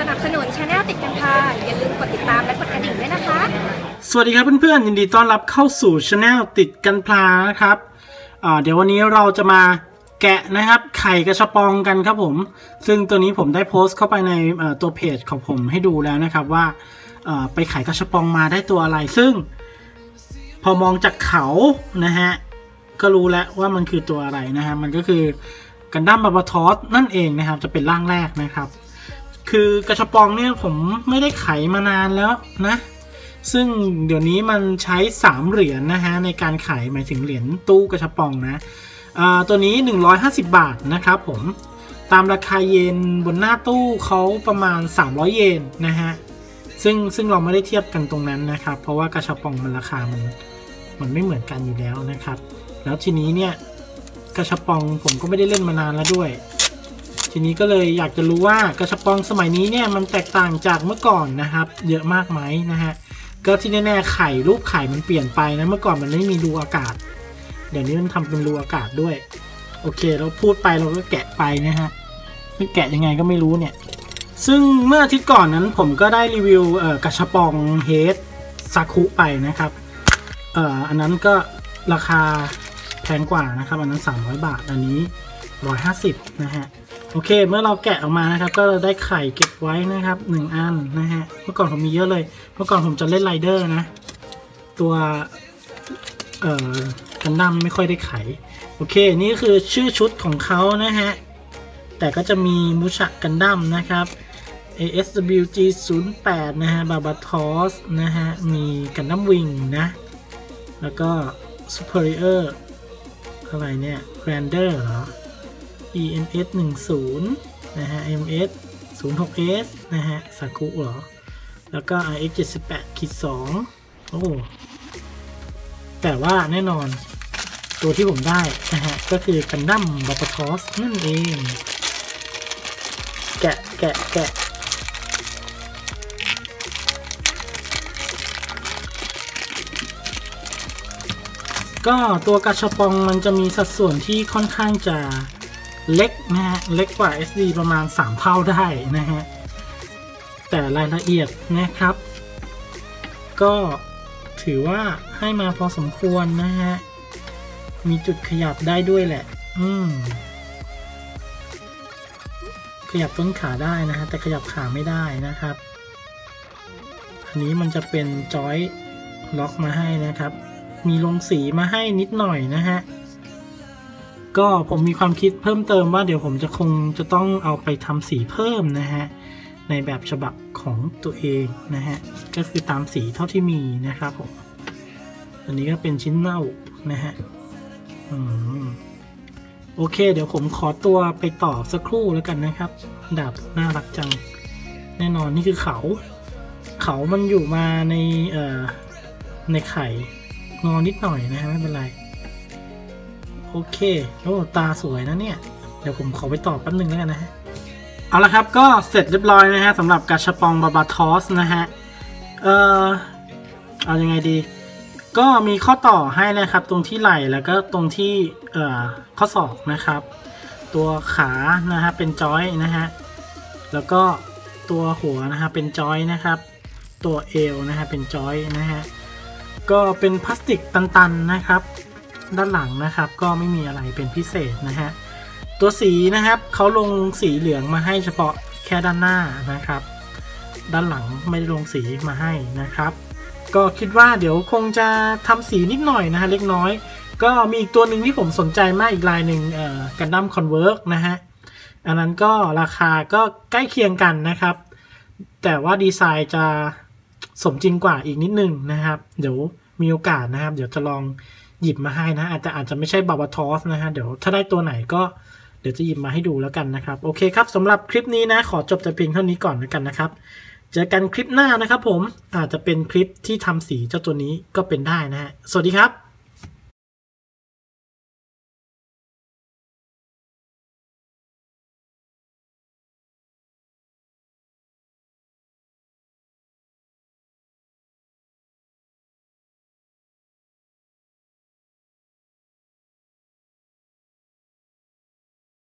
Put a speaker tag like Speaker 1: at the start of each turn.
Speaker 1: สนับสนุนชาแนลติดกันค่ะอย่าลืมกดติดตามและกดกระดิ่งด้วยนะคะ
Speaker 2: สวัสดีครับเพื่อนๆยินดีต้อนรับเข้าสู่ช anel ติดกันพลานะครับเดี๋ยววันนี้เราจะมาแกะนะครับไข่กระชปองกันครับผม ซึ่งตัวนี้ผมได้โพสต์เข้าไปในตัวเพจของผมให้ดูแล้วนะครับว่าไปไข่กระชปองมาได้ตัวอะไร ซึ่ง พอมองจากเขานะฮะก็รู้แล้วว่ามันคือตัวอะไรนะฮะมันก็คือกันดั้มบาบาทอสนั่นเองนะครับ จะเป็นร่างแรกนะครับ คือกระชบปองเนี่ยผมไม่ได้ไขมานานแล้วนะ ซึ่งเดี๋ยวนี้มันใช้ 3 เหรียญนะฮะในการขายหมายถึงเหรียญตู้กระชับปองนะตัวนี้ 150 บาทนะครับผมตามราคาเยนบนหน้าตู้เขาประมาณ 300 เยนนะฮะซึ่งซึ่งเราไม่ได้เทียบกันตรงนั้นนะครับ เพราะว่ากระชับปองมันราคามันมันไม่เหมือนกันอยู่แล้วนะครับ แล้วทีนี้เนี่ยกระชับปองผมก็ไม่ได้เล่นมานานแล้วด้วย ทีนี้ก็เลยอยากจะรู้ว่ากระชับปองสมัยนี้เนี่ยมันแตกต่างจากเมื่อก่อนนะครับ เยอะมากไหมนะฮะก็ที่แน่ๆไข่รูปไข่มันเปลี่ยนไปนะเมื่อก่อนมันไม่มีรูอากาศ เดี๋ยวนี้มันทำเป็นรูอากาศด้วย โอเคเราพูดไปเราก็แกะไปนะฮะไม่แกะยังไงก็ไม่รู้เนี่ย ซึ่งเมื่ออาทิตย์ก่อนนั้นผมก็ได้รีวิวกระชับปองเฮดซาคุไปนะครับเอ่ออันนั้นก็ราคาแพงกว่านะครับ อันนั้น 300 บาท อันนี้ 150 นะฮะ โอเค เมื่อเราแกะออกมานะครับ ก็ได้ไข่เก็บไว้นะครับหนึ่งอันนะฮะเมื่อก่อนผมมีเยอะเลย เมื่อก่อนผมจะเล่นไรเดอร์นะ ตัวเอ่อกันดั้มไม่ค่อยได้ไข่โอเค นี่คือชื่อชุดของเขานะฮะ แต่ก็จะมีมูชะกันดั้มนะครับ ASWG 0 8นะฮะ บาบาทอสนะฮะ มีกันดั้มวิงนะ แล้วก็ Superior อะไรเนี่ย Grander เหรอ EMS 10นะฮะ m.s. 06S นะฮะสากุเหรอ แล้วก็ RX 78คิด2โอ้แต่ว่าแน่นอนตัวที่ผมได้นะฮะ ก็คือกันดั้มบัปทอสนั่นเอง แกะแกะแกะก็ตัวกระชบปองมันจะมีสัดส่วนที่ค่อนข้างจะ เล็กนะฮะ เล็กกว่า SD ประมาณ 3 เท่าได้นะฮะ แต่รายละเอียดนะครับ ก็ถือว่าให้มาพอสมควรนะฮะ มีจุดขยับได้ด้วยแหละ อืม ขยับต้นขาได้นะฮะ แต่ขยับขาไม่ได้นะครับ อันนี้มันจะเป็นจอยล็อกมาให้นะครับ มีลงสีมาให้นิดหน่อยนะฮะ ก็ผมมีความคิดเพิ่มเติมว่าเดี๋ยวผมจะคงจะต้องเอาไปทำสีเพิ่มนะฮะ ในแบบฉบับของตัวเองนะฮะ ก็คือตามสีเท่าที่มีนะครับผมอันนี้ก็เป็นชิ้นเน่านะฮะอืมโอเค เดี๋ยวผมขอตัวไปต่อสักครู่แล้วกันนะครับ ดาบน่ารักจัง แน่นอนนี่คือเขา เขามันอยู่มาในเอ่อในไข่งอนิดหน่อยนะฮะไม่เป็นไร โอเค โอ้ตาสวยนะเนี่ย เดี๋ยวผมขอไปต่อแป๊บนึงแล้วกันนะฮะ เอาละครับก็เสร็จเรียบร้อยนะฮะสำหรับกาชาปองบาบาทอสนะฮะ เอ่อ เอายังไงดี ก็มีข้อต่อให้นะครับ ตรงที่ไหล่แล้วก็ตรงที่เอ่อข้อศอกนะครับ ตัวขานะฮะเป็นจอยนะฮะ แล้วก็ตัวหัวนะฮะเป็นจอยนะครับ ตัวเอวนะฮะเป็นจอยนะฮะก็เป็นพลาสติกตันๆนะครับ ด้านหลังนะครับ ก็ไม่มีอะไรเป็นพิเศษนะฮะตัวสีนะครับเขาลงสีเหลืองมาให้เฉพาะแค่ด้านหน้านะครับ ด้านหลังไม่ได้ลงสีมาให้นะครับ ก็คิดว่าเดี๋ยวคงจะทำสีนิดหน่อยนะฮะเล็กน้อย ก็มีอีกตัวหนึ่งที่ผมสนใจมากอีกลายหนึ่งเอ่อกันดั้มคอนเวิร์กนะฮะอันนั้นก็ราคาก็ใกล้เคียงกันนะครับ แต่ว่าดีไซน์จะสมจริงกว่าอีกนิดนึงนะครับ เดี๋ยวมีโอกาสนะครับ เดี๋ยวจะลอง หยิบมาให้นะ อาจจะอาจจะไม่ใช่บาบาทอสนะฮะ เดี๋ยวถ้าได้ตัวไหนก็เดี๋ยวจะหยิบมาให้ดูแล้วกันนะครับ โอเคครับสำหรับคลิปนี้นะ ขอจบแต่เพียงเท่านี้ก่อนแล้วกันนะครับ เจอกันคลิปหน้านะครับผมอาจจะเป็นคลิปที่ทำสีเจ้าตัวนี้ก็เป็นได้นะฮะ สวัสดีครับ